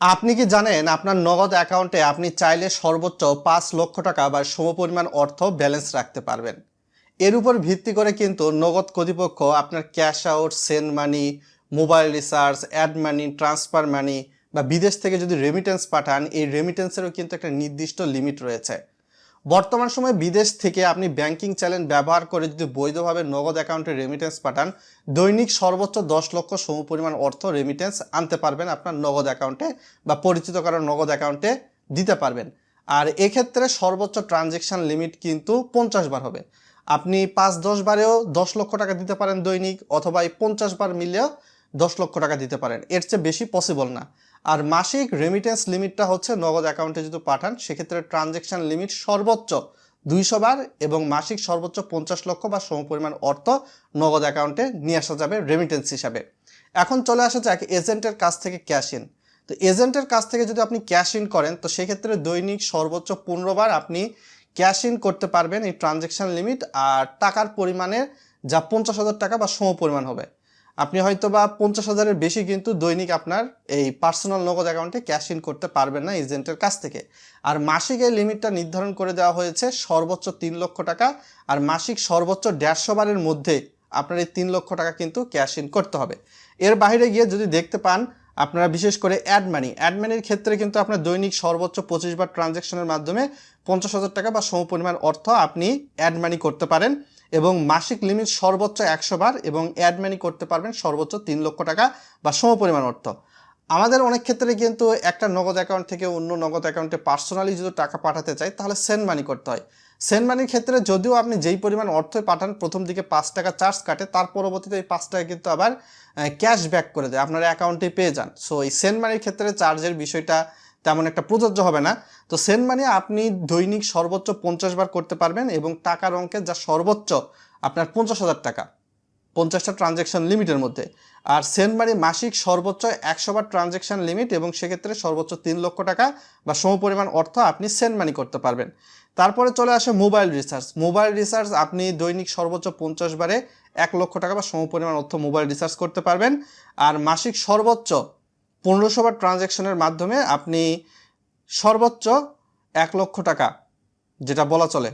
আপনি কি জানেন আপনার নগদ অ্যাকাউন্টে আপনি চাইলে সর্বোচ্চ পাঁচ লক্ষ টাকা বা সমপরিমাণ অর্থ ব্যালেন্স রাখতে পারবেন? এর উপর ভিত্তি করে কিন্তু নগদ কর্তৃপক্ষ আপনার cash out, send money, mobile recharge, add money, transfer money বা বিদেশ থেকে যদি রেমিটেন্স পাঠান, এই রেমিটেন্সেরও কিন্তু একটা নির্দিষ্ট লিমিট রয়েছে। বর্তমান সময়ে বিদেশ থেকে আপনি ব্যাংকিং চ্যানেল ব্যবহার করে যদি বৈধভাবে নগদ অ্যাকাউন্টে রেমিটেন্স পাঠান, দৈনিক সর্বোচ্চ দশ লক্ষ সমপরিমাণ অর্থ রেমিটেন্স আনতে পারবেন আপনার নগদ অ্যাকাউন্টে বা পরিচিত কারও নগদ অ্যাকাউন্টে দিতে পারবেন। আর এক্ষেত্রে সর্বোচ্চ ট্রানজেকশন লিমিট কিন্তু পঞ্চাশ বার হবে। আপনি পাঁচ দশ বারেও দশ লক্ষ টাকা দিতে পারেন দৈনিক, অথবা এই পঞ্চাশ বার মিলেও দশ লক্ষ টাকা দিতে পারেন। এর চেয়ে বেশি পসিবল না। আর মাসিক রেমিটেন্স লিমিটটা হচ্ছে নগদ অ্যাকাউন্টে যদি পাঠান, সেক্ষেত্রে ট্রানজেকশন লিমিট সর্বোচ্চ দুইশো বার এবং মাসিক সর্বোচ্চ পঞ্চাশ লক্ষ বা সমপরিমাণ অর্থ নগদ অ্যাকাউন্টে নিয়ে আসা যাবে রেমিটেন্স হিসাবে। এখন চলে আসা যাক এজেন্টের কাছ থেকে ক্যাশ ইন তো এজেন্টের কাছ থেকে যদি আপনি ক্যাশ ইন করেন, তো সেক্ষেত্রে দৈনিক সর্বোচ্চ পনেরো বার আপনি ক্যাশ ইন করতে পারবেন এই ট্রানজেকশন লিমিট আর টাকার পরিমাণে যা পঞ্চাশ হাজার টাকা বা সমপরিমাণ হবে। আপনি হয়তো বা পঞ্চাশ হাজারের বেশি কিন্তু দৈনিক আপনার এই পার্সোনাল নগদ অ্যাকাউন্টে ক্যাশ ইন করতে পারবেন না এজেন্টের কাছ থেকে। আর মাসিক এই লিমিটটা নির্ধারণ করে দেওয়া হয়েছে সর্বোচ্চ তিন লক্ষ টাকা, আর মাসিক সর্বোচ্চ দেড়শো বারের মধ্যে আপনার এই তিন লক্ষ টাকা কিন্তু ক্যাশ ইন করতে হবে। এর বাইরে গিয়ে যদি দেখতে পান, আপনারা বিশেষ করে অ্যাড মানি অ্যাড মানির ক্ষেত্রে কিন্তু আপনার দৈনিক সর্বোচ্চ পঁচিশ বার ট্রানজ্যাকশনের মাধ্যমে পঞ্চাশ হাজার টাকা বা সমপরিমাণ অর্থ আপনি অ্যাড মানি করতে পারেন। এবং মাসিক লিমিট সর্বোচ্চ একশো বার এবং অ্যাড মানি করতে পারবেন সর্বোচ্চ তিন লক্ষ টাকা বা সমপরিমাণ অর্থ। আমাদের অনেক ক্ষেত্রে কিন্তু একটা নগদ অ্যাকাউন্ট থেকে অন্য নগদ অ্যাকাউন্টে পার্সোনালি যদি টাকা পাঠাতে চাই, তাহলে সেন্ড মানি করতে হয়। সেন্ড মানির ক্ষেত্রে যদিও আপনি যেই পরিমাণ অর্থই পাঠান, প্রথম দিকে পাঁচ টাকা চার্জ কাটে, তার পরবর্তীতে এই পাঁচ টাকা কিন্তু আবার ক্যাশ ব্যাক করে দেয়, আপনার অ্যাকাউন্টে পেয়ে যান। সো এই সেন্ড মানির ক্ষেত্রে চার্জের বিষয়টা তেমন একটা প্রযোজ্য হবে না। তো সেন্ড মানি আপনি দৈনিক সর্বোচ্চ পঞ্চাশ বার করতে পারবেন এবং টাকার অঙ্কের যা সর্বোচ্চ আপনার পঞ্চাশ হাজার টাকা, পঞ্চাশটা ট্রানজ্যাকশন লিমিটের মধ্যে। আর সেন্ড মানি মাসিক সর্বোচ্চ একশো বার ট্রানজ্যাকশন লিমিট এবং সেক্ষেত্রে সর্বোচ্চ তিন লক্ষ টাকা বা সমপরিমাণ অর্থ আপনি সেন্ড মানি করতে পারবেন। তারপরে চলে আসে মোবাইল রিচার্জ। মোবাইল রিচার্জ আপনি দৈনিক সর্বোচ্চ পঞ্চাশ বারে এক লক্ষ টাকা বা সমপরিমাণ অর্থ মোবাইল রিচার্জ করতে পারবেন। আর মাসিক সর্বোচ্চ পনেরোশো বার ট্রানজ্যাকশনের মাধ্যমে আপনি সর্বোচ্চ এক লক্ষ টাকা, যেটা বলা চলে,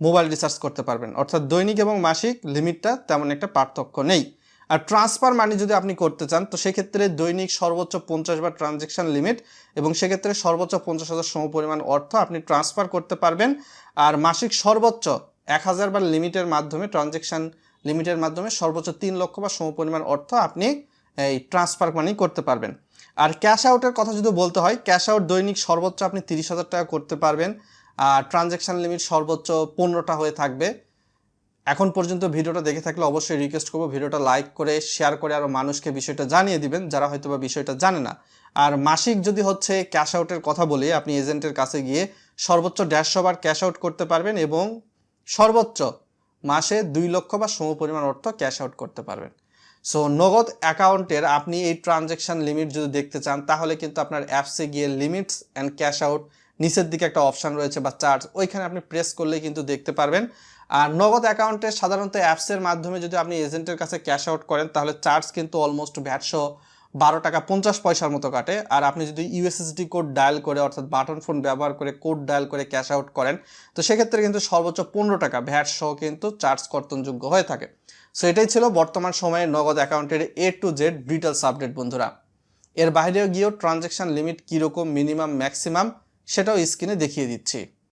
মোবাইল রিচার্জ করতে পারবেন। অর্থাৎ দৈনিক এবং মাসিক লিমিটটা তেমন একটা পার্থক্য নেই। আর ট্রান্সফার মানি যদি আপনি করতে চান, তো সেক্ষেত্রে দৈনিক সর্বোচ্চ পঞ্চাশ বার ট্রানজ্যাকশন লিমিট এবং সেক্ষেত্রে সর্বোচ্চ পঞ্চাশ হাজার সমপরিমাণ অর্থ আপনি ট্রান্সফার করতে পারবেন। আর মাসিক সর্বোচ্চ এক হাজার বার লিমিটের মাধ্যমে, ট্রানজ্যাকশন লিমিটের মাধ্যমে সর্বোচ্চ তিন লক্ষ বা সমপরিমাণ অর্থ আপনি এই ট্রান্সফার মানি করতে পারবেন। আর ক্যাশ আউটের কথা যদি বলতে হয় ক্যাশ আউট দৈনিক সর্বোচ্চ আপনি তিরিশ হাজার টাকা করতে পারবেন। আর ট্রানজ্যাকশন লিমিট সর্বোচ্চ পনেরোটা হয়ে থাকবে। এখন পর্যন্ত ভিডিওটা দেখে থাকলে অবশ্যই রিকোয়েস্ট করব, ভিডিওটা লাইক করে শেয়ার করে আরও মানুষকে বিষয়টা জানিয়ে দিবেন, যারা হয়তো বা বিষয়টা জানে না। আর মাসিক যদি হচ্ছে ক্যাশ আউটের কথা বলি, আপনি এজেন্টের কাছে গিয়ে সর্বোচ্চ দেড়শো বার ক্যাশ আউট করতে পারবেন এবং সর্বোচ্চ মাসে দুই লক্ষ বা সমপরিমাণ অর্থ ক্যাশ আউট করতে পারবেন। সো নগদ অ্যাকাউন্টের আপনি এই ট্রানজ্যাকশান লিমিট যদি দেখতে চান, তাহলে কিন্তু আপনার অ্যাপসে গিয়ে লিমিটস অ্যান্ড ক্যাশ আউট নিচের দিকে একটা অপশান রয়েছে বা চার্জ ওইখানে আপনি প্রেস করলেই কিন্তু দেখতে পারবেন। আর নগদ অ্যাকাউন্টে সাধারণত অ্যাপসের মাধ্যমে যদি আপনি এজেন্টের কাছে ক্যাশ আউট করেন, তাহলে চার্জ কিন্তু অলমোস্ট ভ্যাটশো বারো টাকা পঞ্চাশ পয়সার মতো কাটে। আর আপনি যদি ইউএসএসডি কোড ডায়াল করে, অর্থাৎ বাটন ফোন ব্যবহার করে কোড ডায়াল করে ক্যাশ আউট করেন, তো সেক্ষেত্রে কিন্তু সর্বোচ্চ পনেরো টাকা ভ্যাট সহ কিন্তু চার্জ কর্তনযোগ্য হয়ে থাকে। সো এটাই ছিল বর্তমান সময়ে নগদ অ্যাকাউন্টের A to Z details update বন্ধুরা। এর বাইরেও গিয়েও ট্রানজ্যাকশন লিমিট কীরকম মিনিমাম ম্যাক্সিমাম সেটাও স্ক্রিনে দেখিয়ে দিচ্ছি।